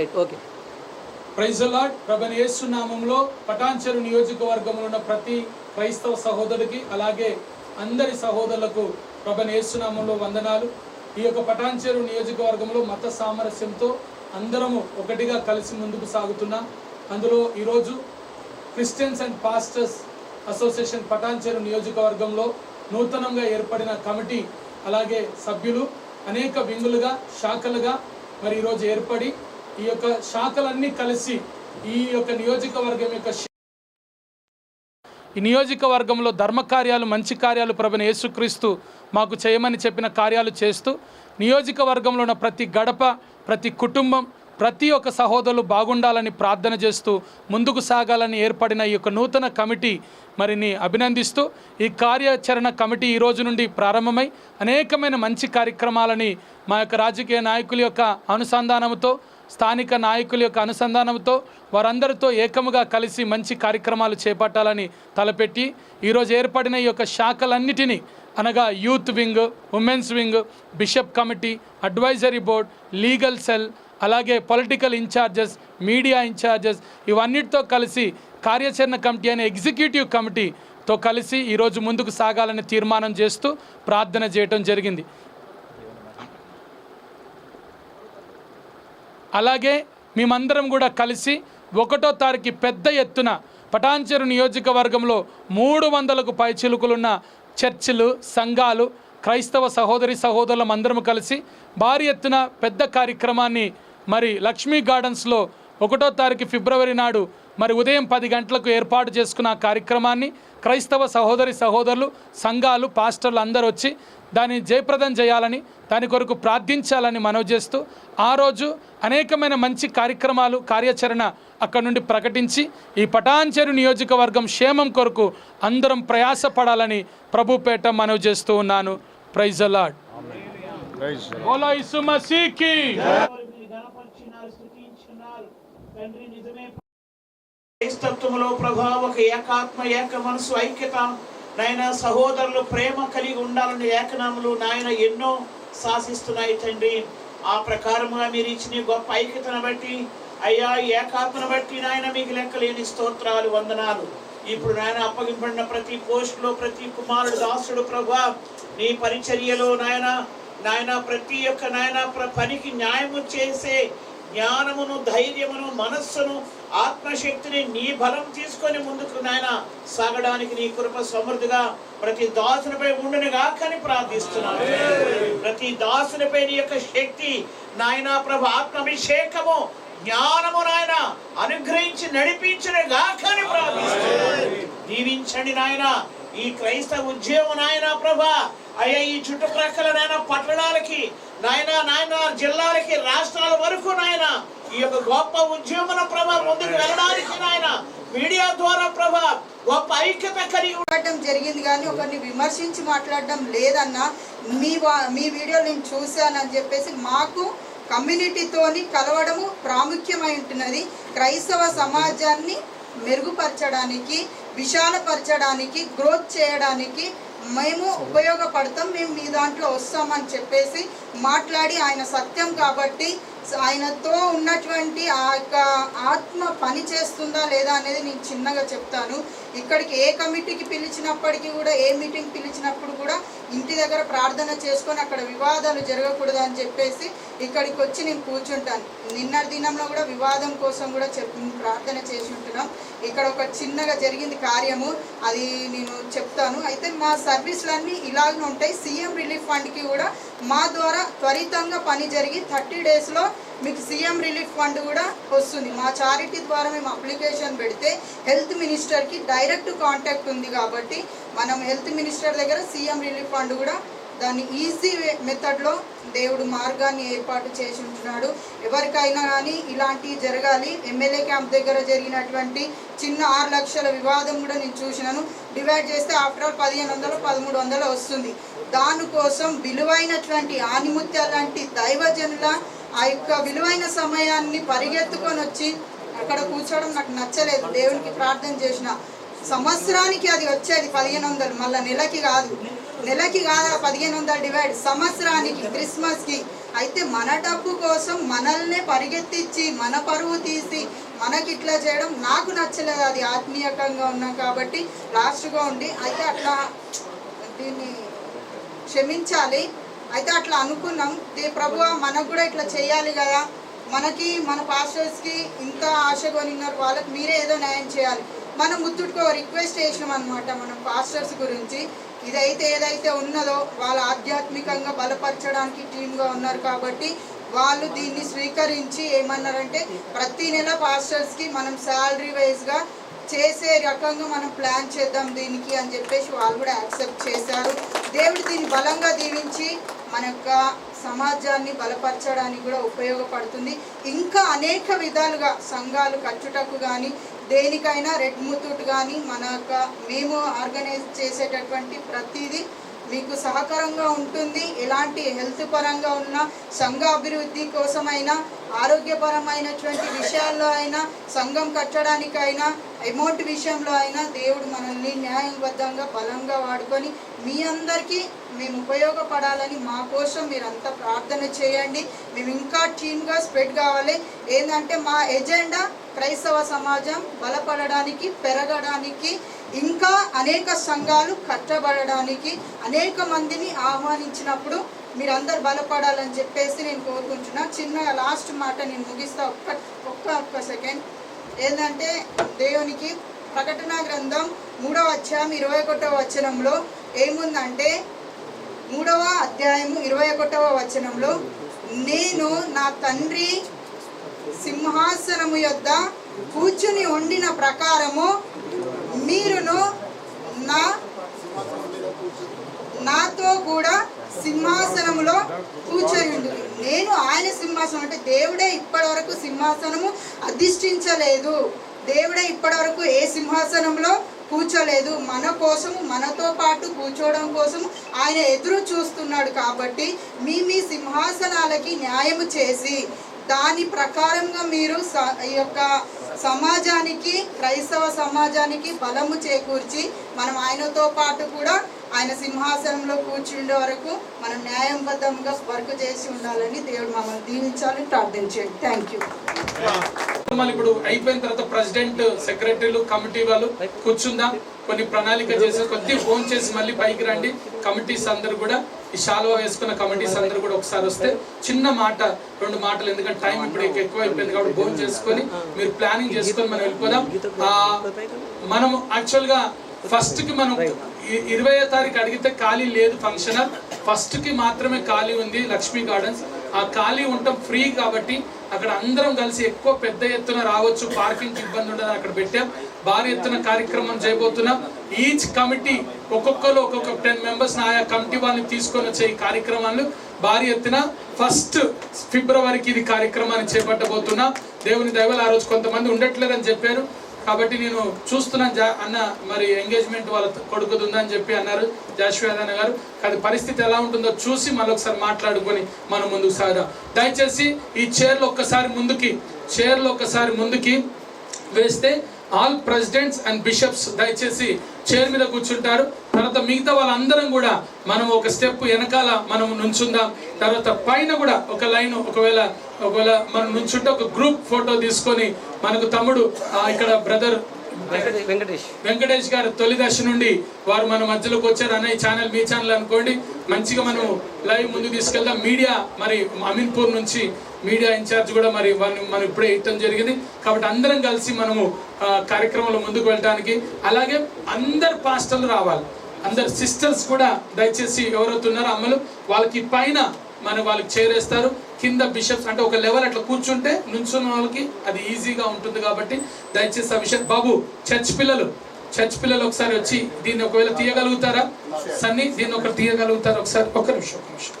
Right okay. Praise lord ప్రభని యేసు నామంలో పటాన్చెరు నియోజకవర్గంలో ఉన్న ప్రతి క్రైస్తవ సహోదరుడికి అలాగే అందరి సహోదరులకు ప్రభని యేసు నామంలో వందనాలు. ఈ యొక్క పటాన్చెరు నియోజకవర్గంలో మత సామరస్యంతో అందరము ఒకటిగా కలిసి ముందుకు సాగుతున్నాం. అందులో ఈరోజు Christians and pastors association Patancheru నియోజకవర్గంలో నూతనంగా ఏర్పడిన కమిటీ అలాగే సభ్యులు అనేక వింగులుగా శాఖలుగా మరి ఈరోజు ఏర్పడి ఈ యొక్క శాఖలన్నీ కలిసి ఈ యొక్క నియోజకవర్గం యొక్క ఈ నియోజకవర్గంలో ధర్మకార్యాలు మంచి కార్యాలు ప్రభుని యేసుక్రీస్తు మాకు చేయమని చెప్పిన కార్యాలు చేస్తూ నియోజకవర్గంలో ఉన్న ప్రతి గడప ప్రతి కుటుంబం ప్రతి ఒక్క సహోదరులు బాగుండాలని ప్రార్థన చేస్తూ ముందుకు సాగాలని ఏర్పడిన ఈ యొక్క నూతన కమిటీ మరిని అభినందిస్తూ ఈ కార్యాచరణ కమిటీ ఈ రోజు నుండి ప్రారంభమై అనేకమైన మంచి కార్యక్రమాలని మా యొక్క రాజకీయ నాయకుల యొక్క అనుసంధానంతో స్థానిక నాయకుల యొక్క అనుసంధానంతో వారందరితో ఏకముగా కలిసి మంచి కార్యక్రమాలు చేపట్టాలని తలపెట్టి ఈరోజు ఏర్పడిన ఈ యొక్క శాఖలన్నిటినీ అనగా youth wing women's wing bishop committee advisory board legal cell అలాగే పొలిటికల్ ఇన్ఛార్జెస్ మీడియా ఇన్ఛార్జెస్ ఇవన్నిటితో కలిసి కార్యాచరణ కమిటీ అనే ఎగ్జిక్యూటివ్ కమిటీతో కలిసి ఈరోజు ముందుకు సాగాలని తీర్మానం చేస్తూ ప్రార్థన చేయటం జరిగింది. అలాగే మేమందరం కూడా కలిసి ఒకటో తారీఖు పెద్ద ఎత్తున పటాన్చెరు నియోజకవర్గంలో మూడు వందలకు పైచిలుకులున్న చర్చిలు సంఘాలు క్రైస్తవ సహోదరి సహోదరులం అందరం కలిసి భారీ ఎత్తున పెద్ద కార్యక్రమాన్ని మరి లక్ష్మీ గార్డెన్స్లో ఒకటో తారీఖు ఫిబ్రవరి నాడు మరి ఉదయం పది గంటలకు ఏర్పాటు చేసుకున్న కార్యక్రమాన్ని క్రైస్తవ సహోదరి సహోదరులు సంఘాలు పాస్టర్లు అందరూ వచ్చి దాన్ని జయప్రదం చేయాలని దాని కొరకు ప్రార్థించాలని మనవి చేస్తూ ఆ రోజు అనేకమైన మంచి కార్యక్రమాలు కార్యాచరణ అక్కడ నుండి ప్రకటించి ఈ పటాన్చెరు నియోజకవర్గం క్షేమం కొరకు అందరం ప్రయాసపడాలని ప్రభుపేట మనవి చేస్తూ ఉన్నాను. ప్రైజ్ అలాడ్ తండ్రి నిజమే ఒక ఏకాత్మ ఏక మనసు ఐక్యత నాయన సహోదరులు ప్రేమ కలిగి ఉండాలని లేఖనములు నాయన ఎన్నో శాసిస్తున్నాయి తండ్రి. ఆ ప్రకారముగా మీరు ఇచ్చిన గొప్ప ఐక్యతను బట్టి అయ్యా ఏకాత్మను బట్టి నాయన మీకు లెక్కలేని స్తోత్రాలు వందనాలు. ఇప్పుడు నాయన అప్పగింపడిన ప్రతి పోస్టులో ప్రతి కుమారుడు దాసుడు ప్రభా నీ పరిచర్యలో నాయన నాయన ప్రతి ఒక్క నాయన ప్ర- పనికి న్యాయము చేసే జ్ఞానమును ధైర్యమును మనస్సును ఆత్మశక్తిని నీ బలం తీసుకొని ముందుకు నాయన సాగడానికి నీ కృప సమృద్ధిగా ప్రతి దాసునిపై ఉండునుగా కానీ ప్రార్థిస్తున్నాను. ప్రతి దాసునిపై నీ యొక్క శక్తి నాయన ప్రభు ఆత్మాభిషేకము జ్ఞానము నాయన అనుగ్రహించి నడిపించిన గాకని ప్రార్థిస్తున్నాను. దీవించండి నాయన ఈ క్రైస్తవ ఉద్యమం నాయన ప్రభా. అయ్యా ఈ చుట్టుప్రక్కల నాయన పట్టణాలకి నాయన నాయన జిల్లాలకి రాష్ట్రాల వరకు నాయన ఈ యొక్క గొప్ప ఉద్యమన ప్రభ ముందుకు వెళ్ళడానికి ఆయన మీడియా ద్వారా ప్రభ గొప్ప ఐక్యత కలిగి ఉండటం జరిగింది కానీ ఒకరిని విమర్శించి మాట్లాడడం లేదన్నా మీ వా- మీ వీడియో నేను చూశానని చెప్పేసి మాకు కమ్యూనిటీతోని కలవడము ప్రాముఖ్యమై ఉంటున్నది. క్రైస్తవ సమాజాన్ని మెరుగుపరచడానికి విశాలపరచడానికి గ్రోత్ చేయడానికి మేము ఉపయోగపడతాం మేము మీ దాంట్లో వస్తామని చెప్పేసి మాట్లాడి ఆయన సత్యం కాబట్టి ఆయనతో ఉన్నటువంటి ఆ యొక్క ఆత్మ పని చేస్తుందా లేదా అనేది నేను చిన్నగా చెప్తాను. ఇక్కడికి ఏ కమిటీకి పిలిచినప్పటికీ కూడా ఏ మీటింగ్ పిలిచినప్పుడు కూడా ఇంటి దగ్గర ప్రార్థన చేసుకొని అక్కడ వివాదాలు జరగకూడదు అని చెప్పేసి ఇక్కడికి వచ్చి నేను కూర్చుంటాను. నిన్న దినంలో కూడా వివాదం కోసం కూడా చెప్పి ప్రార్థన చేసి ఉంటున్నాం. ఇక్కడ ఒక చిన్నగా జరిగింది కార్యము. అది నేను చెప్తాను. అయితే మా సర్వీసులన్నీ ఇలాగే ఉంటాయి. సీఎం రిలీఫ్ ఫండ్కి కూడా మా ద్వారా త్వరితంగా పని జరిగి థర్టీ డేస్లో మీకు సీఎం రిలీఫ్ ఫండ్ కూడా వస్తుంది. మా చారిటీ ద్వారా మేము అప్లికేషన్ పెడితే హెల్త్ మినిస్టర్కి డైరెక్ట్ కాంటాక్ట్ ఉంది కాబట్టి మనం హెల్త్ మినిస్టర్ దగ్గర సీఎం రిలీఫ్ ఫండ్ కూడా దాన్ని ఈజీ మెథడ్లో దేవుడు మార్గాన్ని ఏర్పాటు చేసి ఉంటున్నాడు. ఎవరికైనా కానీ ఇలాంటివి జరగాలి. ఎమ్మెల్యే క్యాంప్ దగ్గర జరిగినటువంటి చిన్న ఆరు లక్షల వివాదం కూడా నేను చూసినాను. డివైడ్ చేస్తే ఆఫ్టర్ ఆల్ పదిహేను వందలు పదమూడు వందలు వస్తుంది. దానికోసం విలువైనటువంటి ఆనిముత్యాల లాంటి దైవజనుల ఆ యొక్క విలువైన సమయాన్ని పరిగెత్తుకొని వచ్చి అక్కడ కూర్చోవడం నాకు నచ్చలేదు. దేవునికి ప్రార్థన చేసిన సంవత్సరానికి అది వచ్చేది పదిహేను వందలు. మళ్ళీ నెలకి కాదు. నెలకి కాదు ఆ పదిహేను వందలు డివైడ్ సంవత్సరానికి క్రిస్మస్కి. అయితే మన డబ్బు కోసం మనల్నే పరిగెత్తించి మన పరువు తీసి మనకి ఇట్లా చేయడం నాకు నచ్చలేదు. అది ఆత్మీయకంగా ఉన్నాం కాబట్టి లాస్ట్గా ఉండి అయితే అట్లా దీన్ని క్షమించాలి. అయితే అట్లా అనుకున్నాం. దే ప్రభు మనకు కూడా ఇట్లా చేయాలి కదా. మనకి మన పాస్టర్స్కి ఇంత ఆశ కొనిన్నారు. వాళ్ళకి మీరే ఏదో న్యాయం చేయాలి. మనం ముత్తుడికి రిక్వెస్ట్ చేసినాం అనమాట మనం పాస్టర్స్ గురించి. ఇదైతే ఏదైతే ఉన్నదో వాళ్ళు ఆధ్యాత్మికంగా బలపరచడానికి టీమ్గా ఉన్నారు కాబట్టి వాళ్ళు దీన్ని స్వీకరించి ఏమన్నారంటే ప్రతి నెల పాస్టర్స్కి మనం శాలరీ వైజ్గా చేసే రకంగా మనం ప్లాన్ చేద్దాం దీనికి అని చెప్పేసి వాళ్ళు కూడా యాక్సెప్ట్ చేశారు. దేవుడు దీన్ని బలంగా దీవించి మన యొక్క సమాజాన్ని బలపరచడానికి కూడా ఉపయోగపడుతుంది. ఇంకా అనేక విధాలుగా సంఘాలు కట్టుటకు కానీ దేనికైనా రెడ్ ముతూట్ కానీ మన యొక్క మేము ఆర్గనైజ్ చేసేటటువంటి ప్రతిదీ మీకు సహకారంగా ఉంటుంది. ఎలాంటి హెల్త్ పరంగా ఉన్న సంఘ అభివృద్ధి కోసమైనా ఆరోగ్యపరమైనటువంటి విషయాల్లో అయినా సంఘం కట్టడానికైనా అమౌంట్ విషయంలో అయినా దేవుడు మనల్ని న్యాయబద్ధంగా బలంగా వాడుకొని మీ అందరికీ మేము ఉపయోగపడాలని మా కోసం మీరంతా ప్రార్థన చేయండి. మేము ఇంకా టీమ్గా స్ప్రెడ్ కావాలి. ఏంటంటే మా ఎజెండా క్రైస్తవ సమాజం బలపడడానికి పెరగడానికి ఇంకా అనేక సంఘాలు కట్టబడడానికి అనేక మందిని ఆహ్వానించినప్పుడు మీరందరు బలపడాలని చెప్పేసి నేను కోరుకుంటున్నా. చిన్న లాస్ట్ మాట నేను ముగిస్తా. ఒక్క ఒక్క ఒక్క సెకండ్. ఏంటంటే దేవునికి ప్రకటన గ్రంథం మూడవ అధ్యాయం ఇరవై ఒకటవ వచనంలో ఏముందంటే మూడవ అధ్యాయము ఇరవై ఒకటవ వచనంలో నేను నా తండ్రి సింహాసనము యొద్ద కూర్చుని ఉండిన ప్రకారము మీరును నా నాతో కూడా సింహాసనములో కూర్చొని నేను ఆయన సింహాసనం అంటే దేవుడే ఇప్పటి వరకు సింహాసనము అధిష్ఠించలేదు. దేవుడే ఇప్పటి వరకు ఏ సింహాసనంలో కూర్చోలేదు. మన కోసము మనతో పాటు కూర్చోవడం కోసం ఆయన ఎదురు చూస్తున్నాడు కాబట్టి మీ మీ సింహాసనాలకి న్యాయము చేసి దాని ప్రకారంగా మీరు స- ఈ యొక్క సమాజానికి క్రైస్తవ సమాజానికి బలము చేకూర్చి మనం ఆయనతో పాటు కూడా ఆయన సింహాసనంలో కూర్చుండే వరకు మనం న్యాయబద్ధంగా వర్క్ చేసి ఉండాలని దేవుడు మమ్మల్ని దీవించాలని ప్రార్థించండి థ్యాంక్ యూ మళ్ళీ ఇప్పుడు అయిపోయిన తర్వాత ప్రెసిడెంట్ సెక్రటరీలు కమిటీ వాళ్ళు కూర్చుందా. కొన్ని ప్రణాళిక చేసి కొద్ది ఫోన్ చేసి మళ్ళీ పైకి రండి. కమిటీస్ అందరు కూడా ఈ శాలువా వేసుకున్న కమిటీస్ అందరు కూడా ఒకసారి వస్తే చిన్న మాట రెండు మాటలు ఎందుకంటే టైం ఇప్పుడు ఎక్కువ అయిపోయింది కాబట్టి ఫోన్ చేసుకొని మీరు ప్లానింగ్ చేసుకొని మనం వెళ్ళిపోదాం. ఆ, మనం యాక్చువల్గా ఫస్ట్కి మనం ఇ- ఇరవయో తారీఖు అడిగితే ఖాళీ లేదు ఫంక్షన్ ఫస్ట్కి మాత్రమే ఖాళీ ఉంది లక్ష్మీ గార్డెన్స్. ఆ ఖాళీ ఉండటం ఫ్రీ కాబట్టి అక్కడ అందరం కలిసి ఎక్కువ పెద్ద ఎత్తున రావచ్చు. పార్కింగ్ ఇబ్బంది ఉండదని అక్కడ పెట్టాం. భారీ ఎత్తున కార్యక్రమం చేయబోతున్నాం. ఈచ్ కమిటీ ఒక్కొక్కరు ఒక్కొక్క టెన్ మెంబర్స్ ఆయా కమిటీ వాళ్ళని తీసుకొని వచ్చే ఈ కార్యక్రమాలు భారీ ఎత్తున ఫస్ట్ ఫిబ్రవరికి ఇది కార్యక్రమాన్ని చేపట్టబోతున్నా. దేవుని దైవలు ఆ రోజు కొంతమంది ఉండట్లేదని చెప్పారు. కాబట్టి నేను చూస్తున్నాను జా అన్న మరి ఎంగేజ్మెంట్ వాళ్ళ కొడుకుది ఉందని చెప్పి అన్నారు జాషువేదన్న గారు. కానీ పరిస్థితి ఎలా ఉంటుందో చూసి మరొకసారి మాట్లాడుకొని మనం ముందుకు సాగుదాం. దయచేసి ఈ చైర్లు ఒక్కసారి ముందుకి చైర్లు ఒక్కసారి ముందుకి వేస్తే ఆల్ ప్రెసిడెంట్స్ అండ్ బిషప్స్ దయచేసి చైర్ మీద కూర్చుంటారు. తర్వాత మిగతా వాళ్ళందరం కూడా మనం ఒక స్టెప్ వెనకాల మనం నుంచుందాం. తర్వాత పైన కూడా ఒక లైన్ ఒకవేళ ఒకవేళ మనం నుంచుంటే ఒక గ్రూప్ ఫోటో తీసుకొని మనకు తమ్ముడు ఇక్కడ బ్రదర్ వెంకటేష్. వెంకటేష్ గారు తొలి దశ నుండి వారు మన మధ్యలోకి వచ్చారు అన్న ఈ ఛానల్ మీ ఛానల్ అనుకోండి. మంచిగా మనం లైవ్ ముందుకు తీసుకెళ్దాం. మీడియా మరి అమీన్పూర్ నుంచి మీడియా ఇన్ఛార్జ్ కూడా మరి వారిని మనం ఇప్పుడే ఇవ్వడం జరిగింది. కాబట్టి అందరం కలిసి మనము కార్యక్రమంలో ముందుకు వెళ్ళడానికి అలాగే అందరు పాస్టర్లు రావాలి. అందరు సిస్టర్స్ కూడా దయచేసి ఎవరైతున్నారో అమ్మలు వాళ్ళకి పైన మనం వాళ్ళకి చేరేస్తారు. కింద బిషప్స్ అంటే ఒక లెవెల్ అట్లా కూర్చుంటే నుంచున్న వాళ్ళకి అది ఈజీగా ఉంటుంది కాబట్టి దయచేసి ఆ విషయం బాబు చర్చ్ పిల్లలు. చర్చ్ పిల్లలు ఒకసారి వచ్చి దీన్ని ఒకవేళ తీయగలుగుతారా? సన్ని దీన్ని ఒకరు తీయగలుగుతారా? ఒకసారి ఒక నిమిషం ఒక నిమిషం.